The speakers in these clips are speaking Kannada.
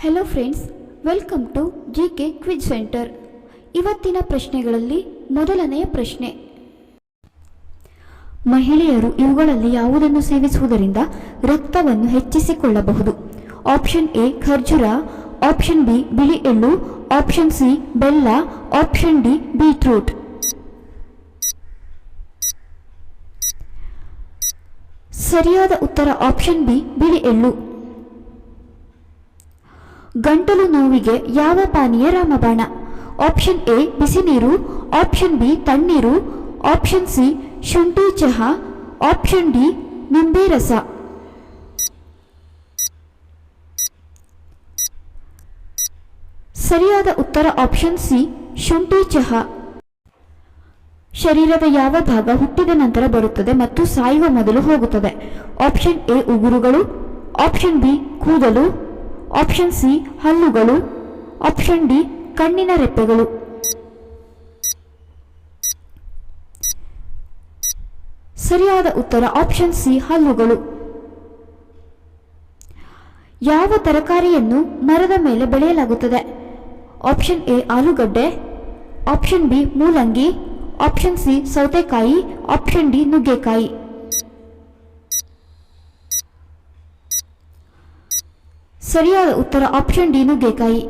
Hello friends welcome to G K quiz centre ಇವತ್ತಿನ ಪ್ರಶ್ನೆಗಳಲ್ಲಿ ಮೊದಲನೆಯ ಪ್ರಶ್ನೆ. ಮಹಿಳೆಯರು ಇವುಗಳಲ್ಲಿ ಯಾವುದನ್ನು ಸೇವಿಸುವುದರಿಂದ ರಕ್ತವನ್ನು ಹೆಚ್ಚಿಸಿಕೊಳ್ಳಬಹುದು? ಆಪ್ಷನ್ ಎ ಖರ್ಜೂರ. ಆಪ್ಷನ್ ಬಿ ಬಿಳಿ ಎಳ್ಳು. ಆಪ್ಷನ್ ಸಿ ಬೆಲ್ಲ. ಆಪ್ಷನ್ ಡಿ ಬೀಟ್ರೂಟ್ ಸರಿಯಾದ ಉತ್ತರ ಆಪ್ಷನ್ ಬಿ ಬಿಳಿ ಎಳ್ಳು. ಗಂಟಲು ನೋವಿಗೆ ಯಾವ ಪಾನೀಯ ರಾಮಬಾಣ? ಆಪ್ಷನ್ ಎ ಬಿಸಿ ನೀರು ಆಪ್ಷನ್ ಬಿ ತಣ್ಣೀರು. ಆಪ್ಷನ್ ಸಿ ಶುಂಠಿ ಚಹಾ. ಆಪ್ಷನ್ ಡಿ ನಿಂಬೆ ರಸ. ಸರಿಯಾದ ಉತ್ತರ ಆಪ್ಷನ್ ಸಿ ಶುಂಠಿ ಚಹಾ. ಶರೀರದ ಯಾವ ಭಾಗ ಹುಟ್ಟಿದ ನಂತರ ಬರುತ್ತದೆ ಮತ್ತು ಸಾಯುವ ಮೊದಲು ಹೋಗುತ್ತದೆ? ಆಪ್ಷನ್ ಎ ಉಗುರುಗಳು. ಆಪ್ಷನ್ ಬಿ ಕೂದಲು. ಆಪ್ಷನ್ ಸಿ ಹಲ್ಲುಗಳು. ಆಪ್ಷನ್ ಡಿ ಕಣ್ಣಿನ ರೆಪ್ಪೆಗಳು. ಸರಿಯಾದ ಉತ್ತರ ಆಪ್ಷನ್ ಸಿ ಹಲ್ಲುಗಳು. ಯಾವ ತರಕಾರಿಯನ್ನು ಮರದ ಮೇಲೆ ಬೆಳೆಯಲಾಗುತ್ತದೆ? ಆಪ್ಷನ್ ಎ ಆಲೂಗಡ್ಡೆ. ಆಪ್ಷನ್ ಬಿ ಮೂಲಂಗಿ. ಆಪ್ಷನ್ ಸಿ ಸೌತೆಕಾಯಿ. ಆಪ್ಷನ್ ಡಿ ನುಗ್ಗೆಕಾಯಿ. ಸರಿಯಾದ ಉತ್ತರ ಆಪ್ಷನ್ ಡಿ ಬೇಕಾಯಿ.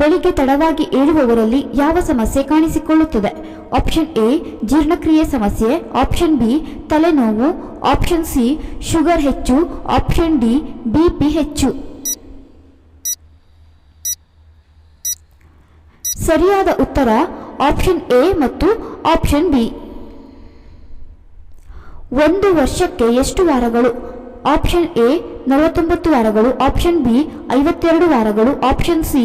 ಬೆಳಿಗ್ಗೆ ತಡವಾಗಿ ಏಳುವವರಲ್ಲಿ ಯಾವ ಸಮಸ್ಯೆ ಕಾಣಿಸಿಕೊಳ್ಳುತ್ತದೆ? ಆಪ್ಷನ್ ಎ, ಜೀರ್ಣಕ್ರಿಯೆ ಸಮಸ್ಯೆ. ಆಪ್ಷನ್ ಬಿ, ತಲೆನೋವು. ಆಪ್ಷನ್ ಸಿ, ಶುಗರ್ ಹೆಚ್ಚು. ಆಪ್ಷನ್ ಡಿ ಬಿಪಿ ಹೆಚ್ಚು. ಸರಿಯಾದ ಉತ್ತರ ಆಪ್ಷನ್ ಎ ಮತ್ತು ಆಪ್ಷನ್ ಬಿ. ಒಂದು ವರ್ಷಕ್ಕೆ ಎಷ್ಟು ವಾರಗಳು? ಆಪ್ಷನ್ ಎ ನಲವತ್ತೊಂಬತ್ತು ವಾರಗಳು, ಆಪ್ಷನ್ ಬಿ ಐವತ್ತೆರಡು ವಾರಗಳು, ಆಪ್ಷನ್ ಸಿ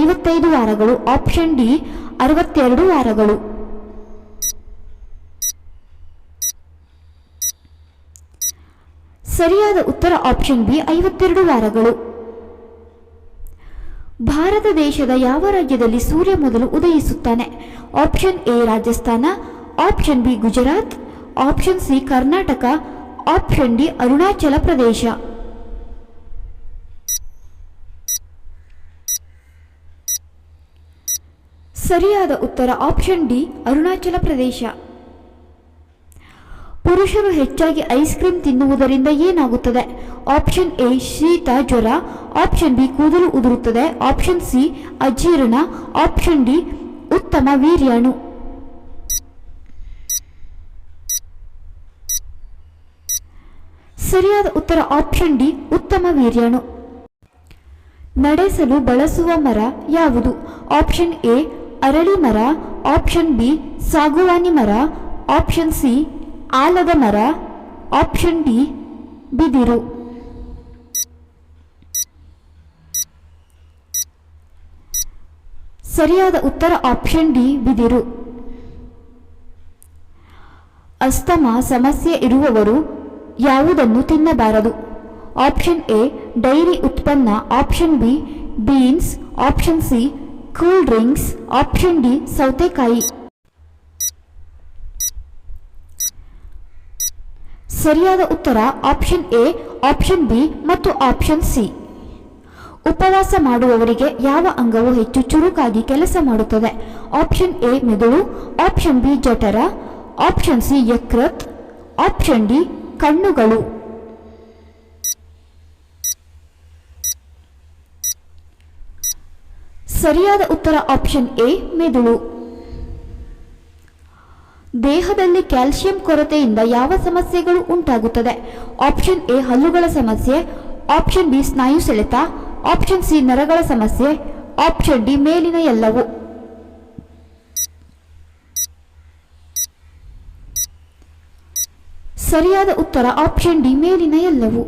ಐವತ್ತೈದು ವಾರಗಳು, ಆಪ್ಷನ್ ಡಿ ಅರವತ್ತೆರಡು ವಾರಗಳು. ಸರಿಯಾದ ಉತ್ತರ ಆಪ್ಷನ್ ಬಿ ಐವತ್ತೆರಡು ವಾರಗಳು. ಭಾರತ ದೇಶದ ಯಾವ ರಾಜ್ಯದಲ್ಲಿ ಸೂರ್ಯ ಮೊದಲು ಉದಯಿಸುತ್ತಾನೆ? Option A Rajasthan, option B Gujarat, option C Karnataka option D Arunachal Pradesh. ಸರಿಯಾದ ಉತ್ತರ ಆಪ್ಷನ್ ಡಿ, ಅರುಣಾಚಲ ಪ್ರದೇಶ. ಪುರುಷರು ಹೆಚ್ಚಾಗಿ ಐಸ್ ಕ್ರೀಮ್ ತಿನ್ನುವುದರಿಂದ ಏನಾಗುತ್ತದೆ? ಆಪ್ಷನ್ ಎ, ಶೀತ, ಜ್ವರ. ಆಪ್ಷನ್ ಬಿ, ಕೂದಲು ಉದುರುತ್ತದೆ. ಆಪ್ಷನ್ ಸಿ, ಅಜೀರ್ಣ. ಆಪ್ಷನ್ ಡಿ, ಉತ್ತಮ ವೀರ್ಯಾಣು. ಸರಿಯಾದ ಉತ್ತರ ಆಪ್ಷನ್ ಡಿ ಉತ್ತಮ ವೀರ್ಯಾಣು ನಡೆಸಲು ಬಳಸುವ ಮರ ಯಾವುದು? ಆಪ್ಷನ್ ಎ, ಅರಳಿ ಮರ ಆಪ್ಷನ್ ಬಿ, ಸಾಗುವಾನಿ ಮರ ಆಪ್ಷನ್ ಸಿ, ಆಲದ ಮರ ಆಪ್ಷನ್ ಡಿ, ಬಿದಿರು. ಸರಿಯಾದ ಉತ್ತರ ಆಪ್ಷನ್ ಡಿ, ಬಿದಿರು. ಅಸ್ತಮಾ ಸಮಸ್ಯೆ ಇರುವವರು ಯಾವುದನ್ನು ತಿನ್ನಬಾರದು? ಆಪ್ಷನ್ ಎ ಡೈರಿ ಉತ್ಪನ್ನ. Option B beans option C cool drinks option D ಸೌತೆಕಾಯಿ. ಸರಿಯಾದ ಉತ್ತರ ಆಪ್ಷನ್ ಎ ಆಪ್ಷನ್ ಬಿ ಮತ್ತು ಆಪ್ಷನ್ ಸಿ ಉಪವಾಸ ಮಾಡುವವರಿಗೆ ಯಾವ ಅಂಗವು ಹೆಚ್ಚು ಚುರುಕಾಗಿ ಕೆಲಸ ಮಾಡುತ್ತದೆ? ಆಪ್ಷನ್ ಎ ಮೆದುಳು. ಆಪ್ಷನ್ ಬಿ ಜಠರ. ಆಪ್ಷನ್ ಸಿ ಯಕೃತ್. ಆಪ್ಷನ್ ಡಿ ಕಣ್ಣುಗಳು. ಸರಿಯಾದ ಉತ್ತರ ಆಪ್ಷನ್ ಎ, ಮೆದುಳು. ದೇಹದಲ್ಲಿ ಕ್ಯಾಲ್ಸಿಯಂ ಕೊರತೆಯಿಂದ ಯಾವ ಸಮಸ್ಯೆಗಳು ಉಂಟಾಗುತ್ತದೆ? ಆಪ್ಷನ್ ಎ, ಹಲ್ಲುಗಳ ಸಮಸ್ಯೆ. ಆಪ್ಷನ್ ಬಿ, ಸ್ನಾಯು ಸೆಳೆತ. ಆಪ್ಷನ್ ಸಿ, ನರಗಳ ಸಮಸ್ಯೆ. ಆಪ್ಷನ್ ಡಿ, ಮೇಲಿನ ಎಲ್ಲವು. ಸರಿಯಾದ ಉತ್ತರ ಆಪ್ಷನ್ ಡಿ ಮೇಲಿನ ಎಲ್ಲವು.